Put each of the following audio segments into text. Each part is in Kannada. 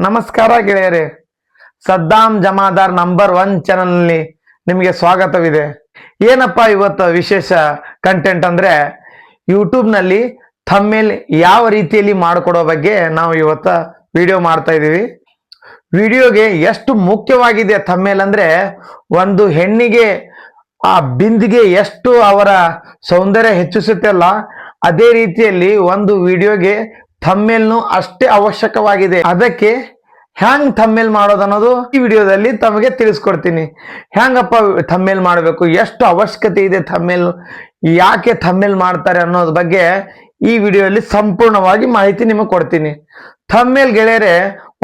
ನಮಸ್ಕಾರ ಗೆಳೆಯರೇ. ಸದ್ದಾಂ ಜಮಾದಾರ್ ನಂಬರ್ ಒನ್ ಚಾನಲ್ನಲ್ಲಿ ನಿಮಗೆ ಸ್ವಾಗತವಿದೆ. ಏನಪ್ಪ ಇವತ್ತು ವಿಶೇಷ ಕಂಟೆಂಟ್ ಅಂದ್ರೆ, ಯೂಟ್ಯೂಬ್ನಲ್ಲಿ ಥಮ್ಮೇಲ್ ಯಾವ ರೀತಿಯಲ್ಲಿ ಮಾಡಿಕೊಡೋ ಬಗ್ಗೆ ನಾವು ಇವತ್ತು ವಿಡಿಯೋ ಮಾಡ್ತಾ ಇದ್ದೀವಿ. ವಿಡಿಯೋಗೆ ಎಷ್ಟು ಮುಖ್ಯವಾಗಿದೆ ಥಮ್ಮೇಲ್ ಅಂದ್ರೆ, ಒಂದು ಹೆಣ್ಣಿಗೆ, ಆ ಬಿಂದಿಗೆ ಎಷ್ಟು ಅವರ ಸೌಂದರ್ಯ ಹೆಚ್ಚಿಸುತ್ತಲ್ಲ ಅದೇ ರೀತಿಯಲ್ಲಿ ಒಂದು ವಿಡಿಯೋಗೆ ಥಮ್ಮೇಲ್ನು ಅಷ್ಟೇ ಅವಶ್ಯಕವಾಗಿದೆ. ಅದಕ್ಕೆ ಹ್ಯಾಂಗ್ ಥಮ್ಮೇಲ್ ಮಾಡೋದು ಅನ್ನೋದು ಈ ವಿಡಿಯೋದಲ್ಲಿ ತಮಗೆ ತಿಳಿಸ್ಕೊಡ್ತೀನಿ. ಹ್ಯಾಂಗಪ್ಪ ಥಮ್ಮೇಲ್ ಮಾಡಬೇಕು? ಎಷ್ಟು ಅವಶ್ಯಕತೆ ಇದೆ ಥಮ್ಮೇಲ್ ಯಾಕೆ ಥಮ್ಮೇಲ್ ಮಾಡ್ತಾರೆ ಅನ್ನೋದ್ರ ಬಗ್ಗೆ ಈ ವಿಡಿಯೋದಲ್ಲಿ ಸಂಪೂರ್ಣವಾಗಿ ಮಾಹಿತಿ ನಿಮಗೆ ಕೊಡ್ತೀನಿ. ಥಮ್ಮೇಲ್ ಗೆಳೆಯರೆ,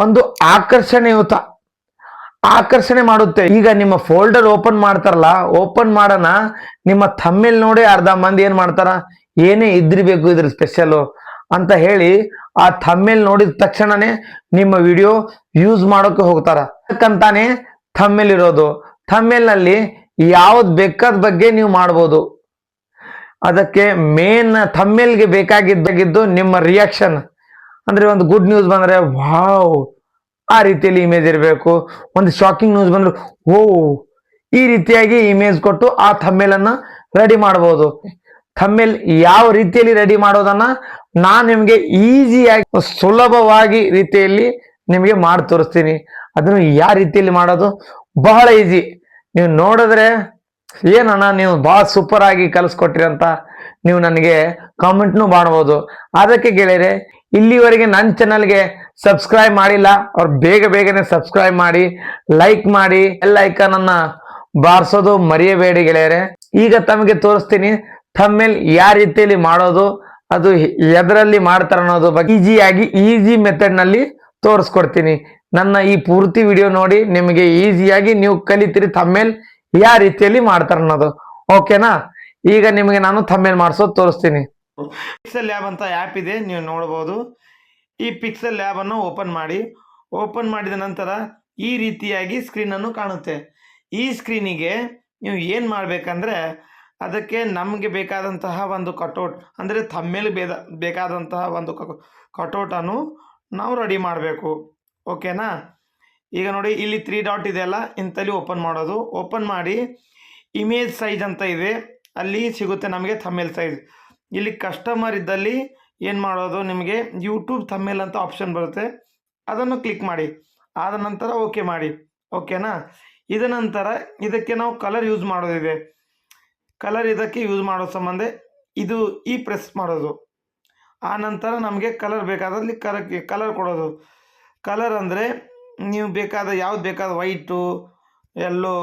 ಒಂದು ಆಕರ್ಷಣೆಯುತ ಆಕರ್ಷಣೆ ಮಾಡುತ್ತೆ. ಈಗ ನಿಮ್ಮ ಫೋಲ್ಡರ್ ಓಪನ್ ಮಾಡ್ತಾರಲ್ಲ ಓಪನ್ ಮಾಡೋಣ, ನಿಮ್ಮ ಥಮ್ಮೇಲ್ ನೋಡಿ ಅರ್ಧ ಮಂದಿ ಏನು ಮಾಡ್ತಾರ? ಏನೇ ಇದ್ರಿಬೇಕು ಇದ್ರ ಸ್ಪೆಷಲ್ ಅಂತ ಹೇಳಿ ಆ ಥಮ್ಮೇಲ್ ನೋಡಿದ ತಕ್ಷಣನೇ ನಿಮ್ಮ ವಿಡಿಯೋ ಯೂಸ್ ಮಾಡೋಕೆ ಹೋಗ್ತಾರ. ಅದಕ್ಕಂತಾನೆ ಥಮ್ಮೇಲ್ ಇರೋದು. ಥಮ್ಮೇಲ್ನಲ್ಲಿ ಯಾವ್ದು ಬೇಕಾದ ಬಗ್ಗೆ ನೀವು ಮಾಡ್ಬೋದು. ಅದಕ್ಕೆ ಮೇನ್ ಥಮ್ಮೇಲ್ಗೆ ಬೇಕಾಗಿದ್ದಾಗಿದ್ದು ನಿಮ್ಮ ರಿಯಾಕ್ಷನ್ ಅಂದ್ರೆ ಒಂದು ಗುಡ್ ನ್ಯೂಸ್ ಬಂದ್ರೆ, ವಾವ್, ಆ ರೀತಿಯಲ್ಲಿ ಇಮೇಜ್ ಇರಬೇಕು. ಒಂದು ಶಾಕಿಂಗ್ ನ್ಯೂಸ್ ಬಂದ್ರೆ ಓ ಈ ರೀತಿಯಾಗಿ ಇಮೇಜ್ ಕೊಟ್ಟು ಆ ಥಮ್ಮೇಲ್ ಅನ್ನ ರೆಡಿ ಮಾಡಬಹುದು ಥಮ್ಮೇಲ್ ಯಾವ ರೀತಿಯಲ್ಲಿ ರೆಡಿ ಮಾಡೋದನ್ನ ನಾನ್ ನಿಮಗೆ ಈಸಿಯಾಗಿ ಸುಲಭವಾಗಿ ರೀತಿಯಲ್ಲಿ ನಿಮಗೆ ಮಾಡಿ ತೋರಿಸ್ತೀನಿ. ಅದನ್ನು ಯಾವ ರೀತಿಯಲ್ಲಿ ಮಾಡೋದು? ಬಹಳ ಈಸಿ ನೀವು ನೋಡಿದ್ರೆ, ಏನಣ್ಣ ನೀವು ಭಾಳ ಸೂಪರ್ ಆಗಿ ಕಲಿಸ್ಕೊಟ್ರಿ ಅಂತ ನೀವು ನನಗೆ ಕಾಮೆಂಟ್ನು ಮಾಡ್ಬೋದು. ಅದಕ್ಕೆ ಗೆಳೆಯರೆ, ಇಲ್ಲಿವರೆಗೆ ನನ್ನ ಚಾನಲ್ಗೆ ಸಬ್ಸ್ಕ್ರೈಬ್ ಮಾಡಿಲ್ಲ, ಅವ್ರು ಬೇಗ ಬೇಗನೆ ಸಬ್ಸ್ಕ್ರೈಬ್ ಮಾಡಿ ಲೈಕ್ ಮಾಡಿ ಎಲ್ಲ ಐಕನನ್ನು ಬಾರಿಸೋದು ಮರೆಯಬೇಡಿ ಗೆಳೆಯರೆ. ಈಗ ತಮಗೆ ತೋರಿಸ್ತೀನಿ ತಮ್ಮೇಲೆ ಯಾವ ರೀತಿಯಲ್ಲಿ ಮಾಡೋದು? ಅದು ಎದರಲ್ಲಿ ಮಾಡ್ತಾರೆ ಅನ್ನೋದು ಬಗ್ಗೆ ಈಸಿಯಾಗಿ, ಈಸಿ ಮೆಥಡ್ನಲ್ಲಿ ತೋರಿಸ್ಕೊಡ್ತೀನಿ. ನನ್ನ ಈ ಪೂರ್ತಿ ವಿಡಿಯೋ ನೋಡಿ ನಿಮಗೆ ಈಸಿಯಾಗಿ ನೀವು ಕಲಿತೀರಿ ತಮ್ಮೇಲ್ ಯಾವ ರೀತಿಯಲ್ಲಿ ಮಾಡ್ತಾರೆ ಅನ್ನೋದು. ಓಕೆನಾ? ಈಗ ನಿಮಗೆ ನಾನು ತಮ್ಮೇಲ್ ಮಾಡಿಸೋದು ತೋರಿಸ್ತೀನಿ. ಪಿಕ್ಸೆಲ್ ಲ್ಯಾಬ್ ಅಂತ ಆ್ಯಪ್ ಇದೆ, ನೀವು ನೋಡ್ಬೋದು. ಈ ಪಿಕ್ಸೆಲ್ ಲ್ಯಾಬ್ ಅನ್ನು ಓಪನ್ ಮಾಡಿ. ಓಪನ್ ಮಾಡಿದ ನಂತರ ಈ ರೀತಿಯಾಗಿ ಸ್ಕ್ರೀನನ್ನು ಕಾಣುತ್ತೆ. ಈ ಸ್ಕ್ರೀನಿಗೆ ನೀವು ಏನು ಮಾಡಬೇಕಂದ್ರೆ ಅದಕ್ಕೆ ನಮಗೆ ಬೇಕಾದಂತಹ ಒಂದು ಕಟೌಟ್, ಅಂದರೆ ತಮ್ಮೇಲೆ ಬೇದ, ಬೇಕಾದಂತಹ ಒಂದು ಕಟೌಟನ್ನು ನಾವು ರೆಡಿ ಮಾಡಬೇಕು. ಓಕೆನಾ ಈಗ ನೋಡಿ, ಇಲ್ಲಿ ತ್ರೀ ಡಾಟ್ ಇದೆಯಲ್ಲ ಇಂಥಲ್ಲಿ ಓಪನ್ ಮಾಡೋದು. ಓಪನ್ ಮಾಡಿ ಇಮೇಜ್ ಸೈಜ್ ಅಂತ ಇದೆ. ಅಲ್ಲಿ ಸಿಗುತ್ತೆ ನಮಗೆ ಥಮ್ಮೇಲ್ ಸೈಜ್ ಇಲ್ಲಿ ಕಸ್ಟಮರ್ ಇದ್ದಲ್ಲಿ ಏನು ಮಾಡೋದು ನಿಮಗೆ? ಯೂಟ್ಯೂಬ್ ಥಮ್ಮೇಲ್ ಅಂತ ಆಪ್ಷನ್ ಬರುತ್ತೆ. ಅದನ್ನು ಕ್ಲಿಕ್ ಮಾಡಿ. ಆದ ನಂತರ ಓಕೆ ಮಾಡಿ. ಓಕೆನಾ ಇದ ನಂತರ ಇದಕ್ಕೆ ನಾವು ಕಲರ್ ಯೂಸ್ ಮಾಡೋದಿದೆ. ಕಲರ್ ಇದಕ್ಕೆ ಯೂಸ್ ಮಾಡೋ ಸಂಬಂಧ ಇದು ಈ ಪ್ರೆಸ್ ಮಾಡೋದು. ಆ ನಂತರ ನಮಗೆ ಕಲರ್ ಬೇಕಾದಲ್ಲಿ ಕಲರ್ ಕಲರ್ ಕೊಡೋದು. ಕಲರ್ ಅಂದರೆ ನೀವು ಬೇಕಾದ ಯಾವ್ದು ಬೇಕಾದ ವೈಟು ಎಲ್ಲೋ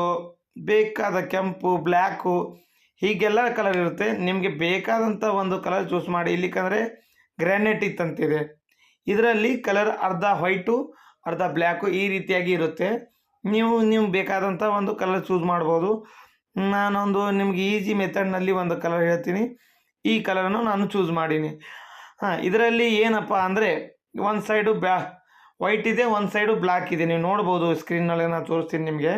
ಬೇಕಾದ ಕೆಂಪು ಬ್ಲ್ಯಾಕು ಹೀಗೆಲ್ಲ ಕಲರ್ ಇರುತ್ತೆ. ನಿಮಗೆ ಬೇಕಾದಂಥ ಒಂದು ಕಲರ್ ಚೂಸ್ ಮಾಡಿ. ಇಲ್ಲಿಕಂದರೆ ಗ್ರ್ಯಾನೆಟ್ ಇತ್ತಂತಿದೆ ಇದರಲ್ಲಿ ಕಲರ್ ಅರ್ಧ ವೈಟು ಅರ್ಧ ಬ್ಲ್ಯಾಕು ಈ ರೀತಿಯಾಗಿ ಇರುತ್ತೆ. ನೀವು ನೀವು ಬೇಕಾದಂಥ ಒಂದು ಕಲರ್ ಚೂಸ್ ಮಾಡ್ಬೋದು. ನಾನೊಂದು ನಿಮ್ಗೆ ಈಸಿ ಮೆಥಡ್ನಲ್ಲಿ ಒಂದು ಕಲರ್ ಹೇಳ್ತೀನಿ. ಈ ಕಲರನ್ನು ನಾನು ಚೂಸ್ ಮಾಡೀನಿ. ಹಾಂ, ಇದರಲ್ಲಿ ಏನಪ್ಪ ಅಂದರೆ ಒಂದು ಸೈಡು ಬ್ಯಾ ವೈಟ್ ಇದೆ ಒಂದು ಸೈಡು ಬ್ಲ್ಯಾಕ್ ಇದೆ. ನೀವು ನೋಡ್ಬೋದು ಸ್ಕ್ರೀನ್ನಲ್ಲಿ ನಾನು ತೋರಿಸ್ತೀನಿ ನಿಮಗೆ.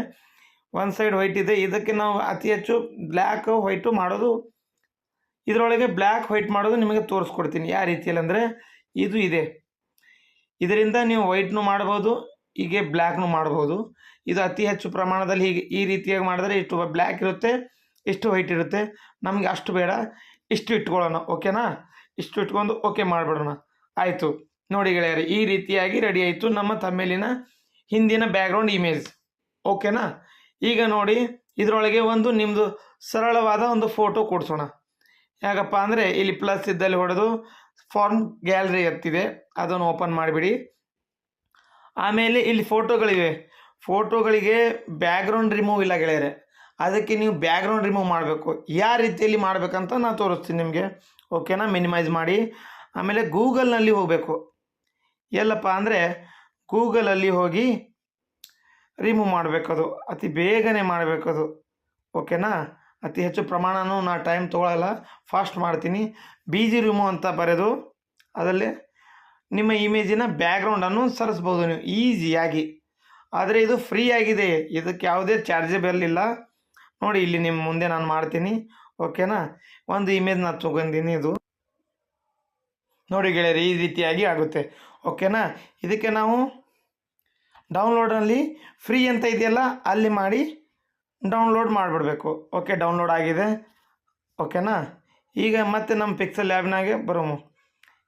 ಒಂದು ಸೈಡ್ ವೈಟ್ ಇದೆ. ಇದಕ್ಕೆ ನಾವು ಅತಿ ಹೆಚ್ಚು ಬ್ಲ್ಯಾಕ್ ವೈಟು ಮಾಡೋದು, ಇದರೊಳಗೆ ಬ್ಲ್ಯಾಕ್ ವೈಟ್ ಮಾಡೋದು ನಿಮಗೆ ತೋರಿಸ್ಕೊಡ್ತೀನಿ. ಯಾವ ರೀತಿಯಲ್ಲಿ ಅಂದರೆ ಇದು ಇದೆ. ಇದರಿಂದ ನೀವು ವೈಟ್ನು ಮಾಡ್ಬೋದು, ಹೀಗೆ ಬ್ಲ್ಯಾಕ್ನು ಮಾಡ್ಬೋದು. ಇದು ಅತಿ ಹೆಚ್ಚು ಪ್ರಮಾಣದಲ್ಲಿ ಹೀಗೆ ಈ ರೀತಿಯಾಗಿ ಮಾಡಿದ್ರೆ ಇಷ್ಟು ಬ್ಲ್ಯಾಕ್ ಇರುತ್ತೆ, ಇಷ್ಟು ವೈಟ್ ಇರುತ್ತೆ. ನಮಗೆ ಅಷ್ಟು ಬೇಡ, ಇಷ್ಟು ಇಟ್ಕೊಳ್ಳೋಣ, ಓಕೆನಾ? ಇಷ್ಟು ಇಟ್ಕೊಂಡು ಓಕೆ ಮಾಡಿಬಿಡೋಣ. ಆಯಿತು. ನೋಡಿ ಗೆಳೆಯರೆ, ಈ ರೀತಿಯಾಗಿ ರೆಡಿ ಆಯಿತು ನಮ್ಮ ತಮ್ಮೇಲಿನ ಹಿಂದಿನ ಬ್ಯಾಕ್ಗ್ರೌಂಡ್ ಇಮೇಜ್ ಓಕೆನಾ? ಈಗ ನೋಡಿ, ಇದರೊಳಗೆ ಒಂದು ನಿಮ್ಮದು ಸರಳವಾದ ಒಂದು ಫೋಟೋ ಕೊಡಿಸೋಣ. ಯಾಕಪ್ಪ ಅಂದರೆ ಇಲ್ಲಿ ಪ್ಲಸ್ ಇದ್ದಲ್ಲಿ ಹೊಡೆದು ಫಾರ್ಮ್ ಗ್ಯಾಲರಿ ಎತ್ತಿದೆ ಅದನ್ನು ಓಪನ್ ಮಾಡಿಬಿಡಿ. ಆಮೇಲೆ ಇಲ್ಲಿ ಫೋಟೋಗಳಿವೆ ಫೋಟೋಗಳಿಗೆ ಬ್ಯಾಗ್ರೌಂಡ್ ರಿಮೂವ್ ಇಲ್ಲ ಗೆಳೆಯರೆ. ಅದಕ್ಕೆ ನೀವು ಬ್ಯಾಗ್ರೌಂಡ್ ರಿಮೂವ್ ಮಾಡಬೇಕು. ಯಾವ ರೀತಿಯಲ್ಲಿ ಮಾಡಬೇಕಂತ ನಾನು ತೋರಿಸ್ತೀನಿ ನಿಮಗೆ. ಓಕೆನಾ ಮಿನಿಮೈಸ್ ಮಾಡಿ. ಆಮೇಲೆ ಗೂಗಲ್ನಲ್ಲಿ ಹೋಗಬೇಕು. ಎಲ್ಲಪ್ಪ ಅಂದರೆ ಗೂಗಲಲ್ಲಿ ಹೋಗಿ ರಿಮೂವ್ ಮಾಡಬೇಕದು. ಅತಿ ಬೇಗನೆ ಮಾಡಬೇಕದು. ಓಕೆನಾ ಅತಿ ಹೆಚ್ಚು ಪ್ರಮಾಣನೂ ನಾ ಟೈಮ್ ತೊಗೊಳಲ್ಲ. ಫಾಸ್ಟ್ ಮಾಡ್ತೀನಿ. ಬಿ ಜಿ ರಿಮೂವ್ ಅಂತ ಬರೆದು ಅದರಲ್ಲಿ ನಿಮ್ಮ ಇಮೇಜಿನ ಬ್ಯಾಗ್ರೌಂಡನ್ನು ಸರಿಸ್ಬೋದು ನೀವು. ಈಸಿಯಾಗಿ ಆದರೆ ಇದು ಫ್ರೀ ಆಗಿದೆ. ಇದಕ್ಕೆ ಯಾವುದೇ ಚಾರ್ಜೆಬಲ್ ಇಲ್ಲ. ನೋಡಿ, ಇಲ್ಲಿ ನಿಮ್ಮ ಮುಂದೆ ನಾನು ಮಾಡ್ತೀನಿ. ಓಕೆನಾ ಒಂದು ಇಮೇಜ್ ನಾನು ತೊಗೊಂಡಿನಿ ಇದು. ನೋಡಿ ಗೆಳೆಯರಿ, ಈ ರೀತಿಯಾಗಿ ಆಗುತ್ತೆ. ಓಕೆನಾ ಇದಕ್ಕೆ ನಾವು ಡೌನ್ಲೋಡಲ್ಲಿ ಫ್ರೀ ಅಂತ ಇದೆಯಲ್ಲ, ಅಲ್ಲಿ ಮಾಡಿ ಡೌನ್ಲೋಡ್ ಮಾಡಿಬಿಡ್ಬೇಕು. ಓಕೆ ಡೌನ್ಲೋಡ್ ಆಗಿದೆ. ಓಕೆನಾ ಈಗ ಮತ್ತೆ ನಮ್ಮ ಪಿಕ್ಸೆಲ್ ಲ್ಯಾಬ್ನಾಗೆ ಬರೋಮು.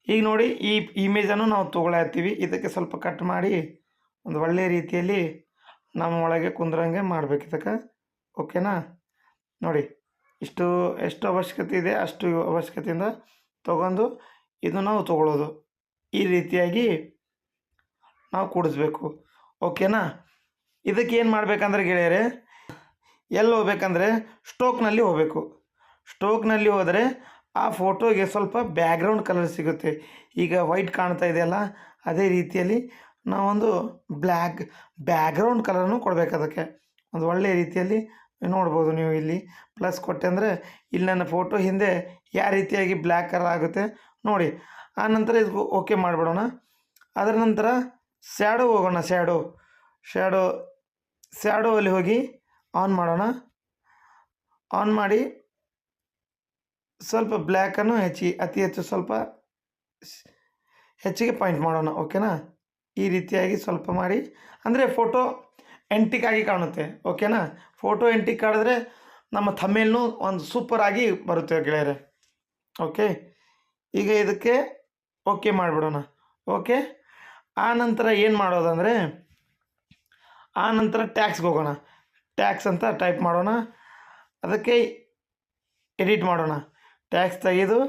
ಈಗ ನೋಡಿ, ಈ ಇಮೇಜನ್ನು ನಾವು ತೊಗೊಳತ್ತೀವಿ. ಇದಕ್ಕೆ ಸ್ವಲ್ಪ ಕಟ್ ಮಾಡಿ. ಒಂದು ಒಳ್ಳೆಯ ರೀತಿಯಲ್ಲಿ ನಮ್ಮ ಒಳಗೆ ಕುಂದ್ರಂಗೆ ಮಾಡ್ಬೇಕು ಇದಕ್ಕೆ. ಓಕೆನಾ? ನೋಡಿ, ಇಷ್ಟು, ಎಷ್ಟು ಅವಶ್ಯಕತೆ ಇದೆ ಅಷ್ಟು ಅವಶ್ಯಕತೆಯಿಂದ ತಗೊಂಡು ಇದು ನಾವು ತಗೊಳ್ಳೋದು. ಈ ರೀತಿಯಾಗಿ ನಾವು ಕೂಡಿಸ್ಬೇಕು. ಓಕೆನಾ? ಇದಕ್ಕೆ ಏನು ಮಾಡಬೇಕಂದ್ರೆ ಗೆಳೆಯರೆ, ಎಲ್ಲಿ ಹೋಗ್ಬೇಕಂದ್ರೆ ಸ್ಟೋಕ್ನಲ್ಲಿ ಹೋಗಬೇಕು. ಸ್ಟೋಕ್ನಲ್ಲಿ ಹೋದರೆ ಆ ಫೋಟೋಗೆ ಸ್ವಲ್ಪ ಬ್ಯಾಕ್ಗ್ರೌಂಡ್ ಕಲರ್ ಸಿಗುತ್ತೆ. ಈಗ ವೈಟ್ ಕಾಣ್ತಾ ಇದೆಯಲ್ಲ, ಅದೇ ರೀತಿಯಲ್ಲಿ ನಾವೊಂದು ಬ್ಲ್ಯಾಕ್ ಬ್ಯಾಗ್ರೌಂಡ್ ಕಲರ್ನು ಕೊಡಬೇಕು ಅದಕ್ಕೆ. ಒಂದು ಒಳ್ಳೆಯ ರೀತಿಯಲ್ಲಿ ನೋಡ್ಬೋದು ನೀವು ಇಲ್ಲಿ. ಪ್ಲಸ್ ಕೊಟ್ಟೆ ಅಂದರೆ ಇಲ್ಲಿ ನನ್ನ ಫೋಟೋ ಹಿಂದೆ ಯಾವ ರೀತಿಯಾಗಿ ಬ್ಲ್ಯಾಕ್ ಕಲರ್ ಆಗುತ್ತೆ ನೋಡಿ. ಆ ನಂತರ ಇದು ಓಕೆ ಮಾಡಿಬಿಡೋಣ. ಅದರ ನಂತರ ಸ್ಯಾಡೋ ಹೋಗೋಣ ಶ್ಯಾಡೋ ಶ್ಯಾಡೋ ಸ್ಯಾಡೋ ಅಲ್ಲಿ ಹೋಗಿ ಆನ್ ಮಾಡೋಣ. ಆನ್ ಮಾಡಿ ಸ್ವಲ್ಪ ಬ್ಲ್ಯಾಕನ್ನು ಹೆಚ್ಚಿ, ಅತಿ ಹೆಚ್ಚು ಸ್ವಲ್ಪ ಹೆಚ್ಚಿಗೆ ಪಾಯಿಂಟ್ ಮಾಡೋಣ ಓಕೆನಾ ಈ ರೀತಿಯಾಗಿ ಸ್ವಲ್ಪ ಮಾಡಿ, ಅಂದರೆ ಫೋಟೋ ಎಂಟಿಕ್ ಆಗಿ ಕಾಣುತ್ತೆ ಓಕೆನಾ ಫೋಟೋ ಎಂಟಿಕ್ ಕಾಡಿದ್ರೆ ನಮ್ಮ ಥಮೇಲ್ನು ಒಂದು ಸೂಪರ್ ಆಗಿ ಬರುತ್ತೆ ಗೆಳೆಯರೆ ಓಕೆ ಈಗ ಇದಕ್ಕೆ ಓಕೆ ಮಾಡಿಬಿಡೋಣ ಓಕೆ ಆ ನಂತರ ಏನು ಮಾಡೋದಂದರೆ, ಆ ನಂತರ ಟ್ಯಾಕ್ಸ್ಗೆ ಹೋಗೋಣ. ಟ್ಯಾಕ್ಸ್ ಅಂತ ಟೈಪ್ ಮಾಡೋಣ, ಅದಕ್ಕೆ ಎಡಿಟ್ ಮಾಡೋಣ. ಟ್ಯಾಕ್ಸ್ ತೆಗೆದು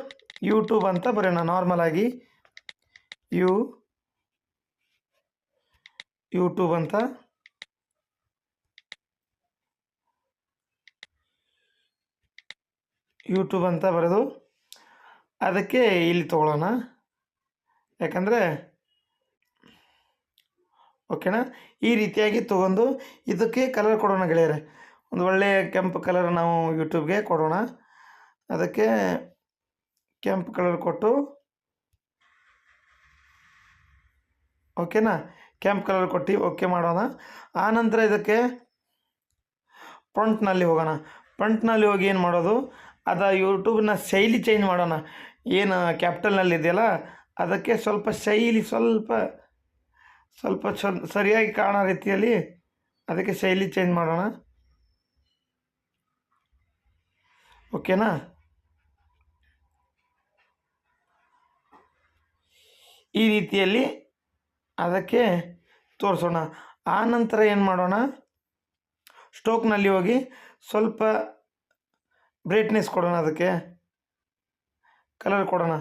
ಯೂಟ್ಯೂಬ್ ಅಂತ ಬರೆಯೋಣ ನಾರ್ಮಲಾಗಿ ಯು ಯೂಟ್ಯೂಬ್ ಅಂತ? ಯೂಟ್ಯೂಬ್ ಅಂತ ಬರೆದು ಅದಕ್ಕೆ ಇಲ್ಲಿ ತೊಗೊಳ್ಳೋಣ. ಯಾಕಂದರೆ ಓಕೆನಾ ಈ ರೀತಿಯಾಗಿ ತೊಗೊಂಡು ಇದಕ್ಕೆ ಕಲರ್ ಕೊಡೋಣ ಗೆಳೆಯರೆ. ಒಂದು ಒಳ್ಳೆಯ ಕೆಂಪು ಕಲರ್ ನಾವು ಯೂಟ್ಯೂಬ್ಗೆ ಕೊಡೋಣ. ಅದಕ್ಕೆ ಕೆಂಪು ಕಲರ್ ಕೊಟ್ಟು ಓಕೆನಾ ಕೆಂಪು ಕಲರ್ ಕೊಟ್ಟು ಓಕೆ ಮಾಡೋಣ. ಆನಂತರ ಇದಕ್ಕೆ ಫ್ರಂಟ್ನಲ್ಲಿ ಹೋಗೋಣ. ಫ್ರಂಟ್ನಲ್ಲಿ ಹೋಗಿ ಏನು ಮಾಡೋದು? ಅದು ಯೂಟ್ಯೂಬ್ನ ಶೈಲಿ ಚೇಂಜ್ ಮಾಡೋಣ. ಏನು ಕ್ಯಾಪಿಟಲ್ನಲ್ಲಿ ಇದೆಯಲ್ಲ, ಅದಕ್ಕೆ ಸ್ವಲ್ಪ ಶೈಲಿ ಸ್ವಲ್ಪ ಸ್ವಲ್ಪ ಸರಿಯಾಗಿ ಕಾಣೋ ರೀತಿಯಲ್ಲಿ ಅದಕ್ಕೆ ಶೈಲಿ ಚೇಂಜ್ ಮಾಡೋಣ. ಓಕೆನಾ ಈ ರೀತಿಯಲ್ಲಿ ಅದಕ್ಕೆ ತೋರಿಸೋಣ. ಆ ನಂತರ ಏನು ಮಾಡೋಣ? ಸ್ಟೋಕ್ನಲ್ಲಿ ಹೋಗಿ ಸ್ವಲ್ಪ ಬ್ರೈಟ್ನೆಸ್ ಕೊಡೋಣ ಅದಕ್ಕೆ. ಕಲರ್ ಕೊಡೋಣ.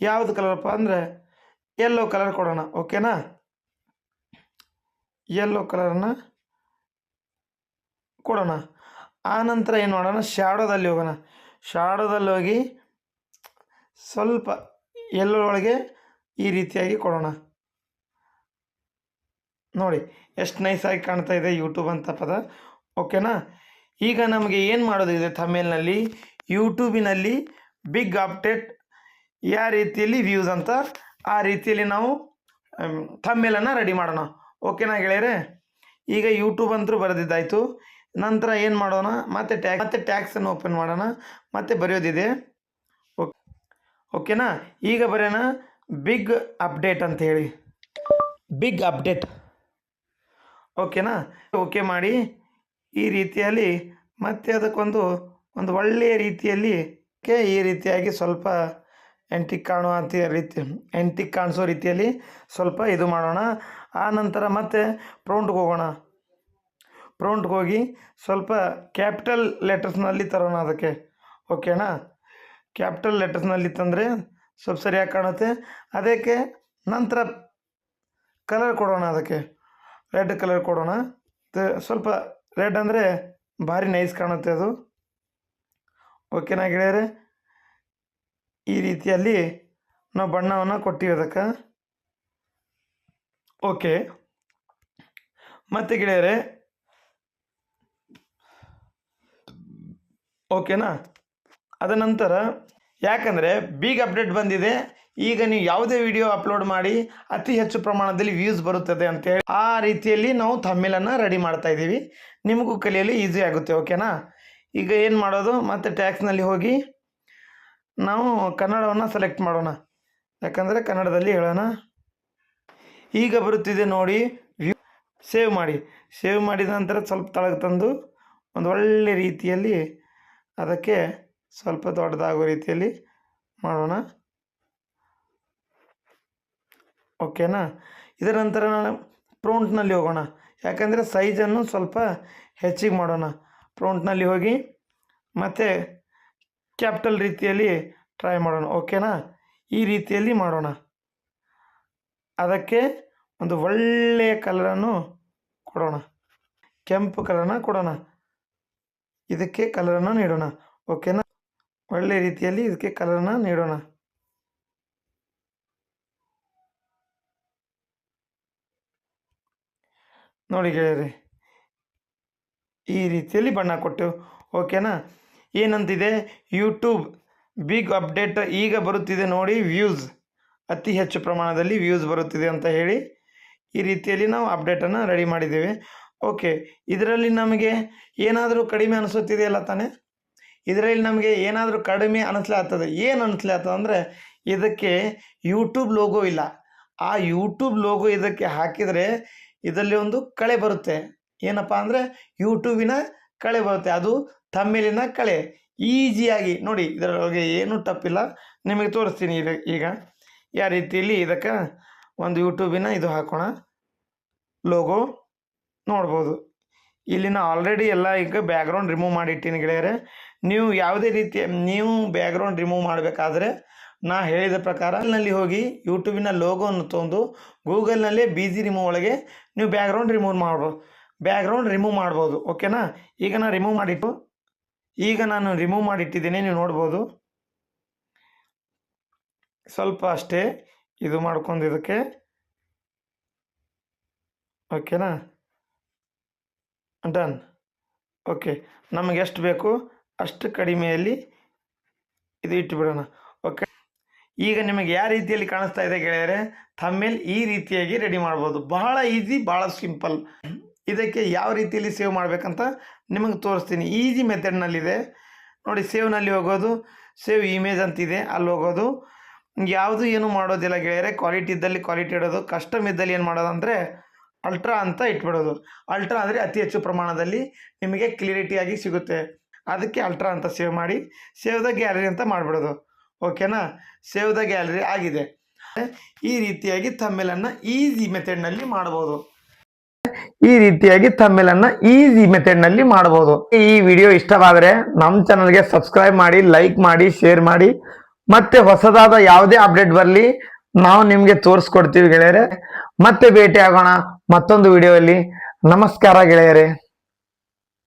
ಯಾವುದು ಕಲರಪ್ಪ ಅಂದರೆ ಎಲ್ಲೋ ಕಲರ್ ಕೊಡೋಣ. ಓಕೆನಾ ಎಲ್ಲೋ ಕಲರನ್ನು ಕೊಡೋಣ. ಆ ನಂತರ ಏನು ಮಾಡೋಣ? ಶ್ಯಾಡೋದಲ್ಲಿ ಹೋಗೋಣ. ಶ್ಯಾಡೋದಲ್ಲಿ ಹೋಗಿ ಸ್ವಲ್ಪ ಎಲ್ಲರೊಳಗೆ ಈ ರೀತಿಯಾಗಿ ಕೊಡೋಣ. ನೋಡಿ, ಎಷ್ಟು ನೈಸಾಗಿ ಕಾಣ್ತಾ ಇದೆ ಯೂಟ್ಯೂಬ್ ಅಂತ ಪದ. ಓಕೆನಾ ಈಗ ನಮಗೆ ಏನು ಮಾಡೋದಿದೆ ಥಮೇಲ್ನಲ್ಲಿ ಯೂಟ್ಯೂಬಿನಲ್ಲಿ ಬಿಗ್ ಅಪ್ಡೇಟ್ ಯಾವ ರೀತಿಯಲ್ಲಿ ವ್ಯೂಸ್ ಅಂತ ಆ ರೀತಿಯಲ್ಲಿ ನಾವು ಥಮ್ಮೇಲನ್ನು ರೆಡಿ ಮಾಡೋಣ. ಓಕೆನಾ ಗೆಳೆಯರೆ? ಈಗ ಯೂಟ್ಯೂಬ್ ಅಂತೂ ಬರೆದಿದ್ದಾಯಿತು. ನಂತರ ಏನು ಮಾಡೋಣ? ಮತ್ತೆ ಟ್ಯಾಕ್ ಮತ್ತೆ ಟ್ಯಾಕ್ಸನ್ನು ಓಪನ್ ಮಾಡೋಣ. ಮತ್ತೆ ಬರೆಯೋದಿದೆ. ಓಕೆ ಓಕೆನಾ ಈಗ ಬರೆಯೋಣ ಬಿಗ್ ಅಪ್ಡೇಟ್ ಅಂತ ಹೇಳಿ. ಬಿಗ್ ಅಪ್ಡೇಟ್ ಓಕೆನಾ? ಓಕೆ ಮಾಡಿ. ಈ ರೀತಿಯಲ್ಲಿ ಮತ್ತೆ ಅದಕ್ಕೊಂದು, ಒಂದು ಒಳ್ಳೆಯ ರೀತಿಯಲ್ಲಿ ಈ ರೀತಿಯಾಗಿ ಸ್ವಲ್ಪ ಎಂಟಿಕ್ ಕಾಣುವ ರೀತಿ ಎಂಟಿಕ್ ಕಾಣಿಸೋ ರೀತಿಯಲ್ಲಿ ಸ್ವಲ್ಪ ಇದು ಮಾಡೋಣ. ಆ ನಂತರ ಮತ್ತೆ ಪ್ರೌಂಟ್ಗೆ ಹೋಗೋಣ. ಪ್ರೌಂಟ್ಗೆ ಹೋಗಿ ಸ್ವಲ್ಪ ಕ್ಯಾಪಿಟಲ್ ಲೆಟರ್ಸ್ನಲ್ಲಿ ತರೋಣ ಅದಕ್ಕೆ. ಓಕೆನಾ? ಕ್ಯಾಪಿಟಲ್ ಲೆಟರ್ಸ್ನಲ್ಲಿ ತಂದರೆ ಸ್ವಲ್ಪ ಸರಿಯಾಗಿ ಕಾಣುತ್ತೆ. ಅದಕ್ಕೆ ನಂತರ ಕಲರ್ ಕೊಡೋಣ ಅದಕ್ಕೆ. ರೆಡ್ ಕಲರ್ ಕೊಡೋಣ. ಸ್ವಲ್ಪ ರೆಡ್ ಅಂದರೆ ಭಾರಿ ನೈಸ್ ಕಾಣುತ್ತೆ ಅದು. ಓಕೆನಾ ಗೆಳೆಯರೆ, ಈ ರೀತಿಯಲ್ಲಿ ನಾವು ಬಣ್ಣವನ್ನು ಕೊಟ್ಟಿವಿ ಅದಕ್ಕೆ. ಓಕೆ ಮತ್ತು ಗೆಳೆಯರೆ ಓಕೆನಾ ಅದ ನಂತರ, ಯಾಕಂದರೆ ಬಿಗ್ ಅಪ್ಡೇಟ್ ಬಂದಿದೆ. ಈಗ ನೀವು ಯಾವುದೇ ವಿಡಿಯೋ ಅಪ್ಲೋಡ್ ಮಾಡಿ ಅತಿ ಹೆಚ್ಚು ಪ್ರಮಾಣದಲ್ಲಿ ವ್ಯೂಸ್ ಬರುತ್ತದೆ ಅಂತೇಳಿ ಆ ರೀತಿಯಲ್ಲಿ ನಾವು ಥಮ್ಮೇಲನ್ನು ರೆಡಿ ಮಾಡ್ತಾ ಇದ್ದೀವಿ. ನಿಮಗೂ ಕಲಿಯಲು ಈಸಿ ಆಗುತ್ತೆ ಓಕೆನಾ ಈಗ ಏನು ಮಾಡೋದು? ಮತ್ತು ಟ್ಯಾಕ್ಸ್ನಲ್ಲಿ ಹೋಗಿ ನಾವು ಕನ್ನಡವನ್ನು ಸೆಲೆಕ್ಟ್ ಮಾಡೋಣ. ಯಾಕಂದರೆ ಕನ್ನಡದಲ್ಲಿ ಹೇಳೋಣ. ಈಗ ಬರುತ್ತಿದೆ ನೋಡಿ ವ್ಯೂ ಸೇವ್ ಮಾಡಿ. ಸೇವ್ ಮಾಡಿದ ನಂತರ ಸ್ವಲ್ಪ ತಳಗೆ ತಂದು ಒಂದು ಒಳ್ಳೆ ರೀತಿಯಲ್ಲಿ ಅದಕ್ಕೆ ಸ್ವಲ್ಪ ದೊಡ್ಡದಾಗೋ ರೀತಿಯಲ್ಲಿ ಮಾಡೋಣ. ಓಕೆನಾ? ಇದರ ನಂತರ ನಾನು ಪ್ರೌಂಟ್ನಲ್ಲಿ ಹೋಗೋಣ. ಯಾಕಂದರೆ ಸೈಜನ್ನು ಸ್ವಲ್ಪ ಹೆಚ್ಚಿಗೆ ಮಾಡೋಣ. ಪ್ರೌಂಟ್ನಲ್ಲಿ ಹೋಗಿ ಮತ್ತು ಕ್ಯಾಪಿಟಲ್ ರೀತಿಯಲ್ಲಿ ಟ್ರೈ ಮಾಡೋಣ. ಓಕೆನಾ? ಈ ರೀತಿಯಲ್ಲಿ ಮಾಡೋಣ. ಅದಕ್ಕೆ ಒಂದು ಒಳ್ಳೆಯ ಕಲರನ್ನು ಕೊಡೋಣ. ಕೆಂಪು ಕಲರನ್ನ ಕೊಡೋಣ. ಇದಕ್ಕೆ ಕಲರನ್ನು ನೀಡೋಣ. ಓಕೆನಾ? ಒಳ್ಳೆಯ ರೀತಿಯಲ್ಲಿ ಇದಕ್ಕೆ ಕಲರನ್ನು ನೀಡೋಣ. ನೋಡಿ ಗೆಳೆಯರೆ, ಈ ರೀತಿಯಲ್ಲಿ ಬಣ್ಣ ಕೊಟ್ಟು ಓಕೆನಾ ಏನಂತಿದೆ? ಯೂಟ್ಯೂಬ್ ಬಿಗ್ ಅಪ್ಡೇಟ್ ಈಗ ಬರುತ್ತಿದೆ ನೋಡಿ ವ್ಯೂಸ್ ಅತಿ ಹೆಚ್ಚು ಪ್ರಮಾಣದಲ್ಲಿ ವ್ಯೂಸ್ ಬರುತ್ತಿದೆ ಅಂತ ಹೇಳಿ, ಈ ರೀತಿಯಲ್ಲಿ ನಾವು ಅಪ್ಡೇಟನ್ನು ರೆಡಿ ಮಾಡಿದ್ದೇವೆ. ಓಕೆ ಇದರಲ್ಲಿ ನಮಗೆ ಏನಾದರೂ ಕಡಿಮೆ ಅನಿಸುತ್ತಿದೆಯಲ್ಲ ತಾನೇ? ಇದರಲ್ಲಿ ನಮಗೆ ಏನಾದರೂ ಕಡಿಮೆ ಅನಿಸ್ಲಾಗ್ತದೆ ಏನು ಅನಿಸ್ಲಾಗ್ತದೆ ಅಂದರೆ, ಇದಕ್ಕೆ ಯೂಟ್ಯೂಬ್ ಲೋಗೋ ಇಲ್ಲ. ಆ ಯೂಟ್ಯೂಬ್ ಲೋಗೋ ಇದಕ್ಕೆ ಹಾಕಿದರೆ ಇದರಲ್ಲಿ ಒಂದು ಕಳೆ ಬರುತ್ತೆ. ಏನಪ್ಪ ಅಂದರೆ ಯೂಟ್ಯೂಬಿನ ಕಳೆ ಬರುತ್ತೆ. ಅದು ತಮ್ಮೇಲಿನ ಕಳೆ. ಈಸಿಯಾಗಿ ನೋಡಿ, ಇದರೊಳಗೆ ಏನೂ ತಪ್ಪಿಲ್ಲ. ನಿಮಗೆ ತೋರಿಸ್ತೀನಿ ಈಗ ಈಗ. ಯಾವ ರೀತಿಯಲ್ಲಿ ಇದಕ್ಕೆ ಒಂದು ಯೂಟ್ಯೂಬಿನ ಇದು ಹಾಕೋಣ. ಲೋಗೋ ನೋಡ್ಬೋದು. ಇಲ್ಲಿನ ಆಲ್ರೆಡಿ ಎಲ್ಲ ಈಗ ಬ್ಯಾಕ್ಗ್ರೌಂಡ್ ರಿಮೂವ್ ಮಾಡಿಟ್ಟಿನಿ ಗೆಳೆಯರೆ. ನೀವು ಯಾವುದೇ ರೀತಿಯ ನೀವು ಬ್ಯಾಕ್ಗ್ರೌಂಡ್ ರಿಮೂವ್ ಮಾಡಬೇಕಾದ್ರೆ ನಾ ಹೇಳಿದ ಪ್ರಕಾರ ನಲ್ಲಿ ಹೋಗಿ ಯೂಟ್ಯೂಬಿನ ಲೋಗೋವನ್ನು ತೊಗೊಂಡು ಗೂಗಲ್ನಲ್ಲೇ ಬಿ ಜಿ ರಿಮೂವ್ ಒಳಗೆ ನೀವು ಬ್ಯಾಕ್ಗ್ರೌಂಡ್ ರಿಮೂವ್ ಮಾಡ್ಬೋದು ಬ್ಯಾಕ್ಗ್ರೌಂಡ್ ರಿಮೂವ್ ಮಾಡ್ಬೋದು ಓಕೆನಾ ಈಗ ನಾನು ರಿಮೂವ್ ಮಾಡಿಟ್ಟು, ಈಗ ನಾನು ರಿಮೂವ್ ಮಾಡಿಟ್ಟಿದ್ದೀನಿ, ನೀವು ನೋಡ್ಬೋದು. ಸ್ವಲ್ಪ ಅಷ್ಟೇ ಇದು ಮಾಡ್ಕೊಂಡು ಇದಕ್ಕೆ ಓಕೆನಾ ಡನ್ ಓಕೆ ನಮಗೆ ಎಷ್ಟು ಬೇಕು ಅಷ್ಟು ಕಡಿಮೆಯಲ್ಲಿ ಇದು ಇಟ್ಟುಬಿಡೋಣ ಓಕೆ ಈಗ ನಿಮಗೆ ಯಾವ ರೀತಿಯಲ್ಲಿ ಕಾಣಿಸ್ತಾ ಇದೆ ಗೆಳೆಯರೆ? ಥಮ್ಮೇಲ್ ಈ ರೀತಿಯಾಗಿ ರೆಡಿ ಮಾಡ್ಬೋದು. ಬಹಳ ಈಸಿ ಭಾಳ ಸಿಂಪಲ್ ಇದಕ್ಕೆ ಯಾವ ರೀತಿಯಲ್ಲಿ ಸೇವ್ ಮಾಡಬೇಕಂತ ನಿಮಗೆ ತೋರಿಸ್ತೀನಿ. ಈಸಿ ಮೆಥಡ್ನಲ್ಲಿದೆ ನೋಡಿ ಸೇವ್ನಲ್ಲಿ ಹೋಗೋದು ಸೇವ್ ಇಮೇಜ್ ಅಂತಿದೆ, ಅಲ್ಲಿ ಹೋಗೋದು. ಯಾವುದು ಏನು ಮಾಡೋದಿಲ್ಲ ಗೆಳೆಯರೆ ಕ್ವಾಲಿಟಿ ಇದ್ದಲ್ಲಿ ಕ್ವಾಲಿಟಿ ಇಡೋದು ಕಸ್ಟಮ್ ಇದ್ದಲ್ಲಿ ಏನು ಮಾಡೋದು ಅಂದರೆ ಅಲ್ಟ್ರಾ ಅಂತ ಇಟ್ಬಿಡೋದು. ಅಲ್ಟ್ರಾ ಅಂದರೆ ಅತಿ ಹೆಚ್ಚು ಪ್ರಮಾಣದಲ್ಲಿ ನಿಮಗೆ ಕ್ಲಿಯರಿಟಿಯಾಗಿ ಸಿಗುತ್ತೆ. ಅದಕ್ಕೆ ಅಲ್ಟ್ರಾ ಅಂತ ಸೇವ್ ಮಾಡಿ. ಸೇವ್ ದ ಗ್ಯಾಲರಿ ಅಂತ ಮಾಡಿಬಿಡೋದು. ಓಕೆನಾ? ಸೇವ್ ದ ಗ್ಯಾಲರಿ ಆಗಿದೆ. ಈ ರೀತಿಯಾಗಿ ತಮ್ಮೆಲನ್ನು ಈಸಿ ಮೆಥಡ್ನಲ್ಲಿ ಮಾಡ್ಬೋದು ಈ ರೀತಿಯಾಗಿ ತಮ್ಮೇಲನ್ನು ಈಸಿ ಮೆಥಡ್ನಲ್ಲಿ ಮಾಡ್ಬೋದು ಈ ವಿಡಿಯೋ ಇಷ್ಟವಾದರೆ ನಮ್ಮ ಚಾನಲ್ಗೆ ಸಬ್ಸ್ಕ್ರೈಬ್ ಮಾಡಿ ಲೈಕ್ ಮಾಡಿ ಶೇರ್ ಮಾಡಿ. ಮತ್ತೆ ಹೊಸದಾದ ಯಾವುದೇ ಅಪ್ಡೇಟ್ ಬರಲಿ, ನಾವು ನಿಮಗೆ ತೋರಿಸ್ಕೊಡ್ತೀವಿ ಗೆಳೆಯರೆ. ಮತ್ತೆ ಭೇಟಿ ಆಗೋಣ ಮತ್ತೊಂದು ವಿಡಿಯೋದಲ್ಲಿ ನಮಸ್ಕಾರ ಗೆಳೆಯರೆ.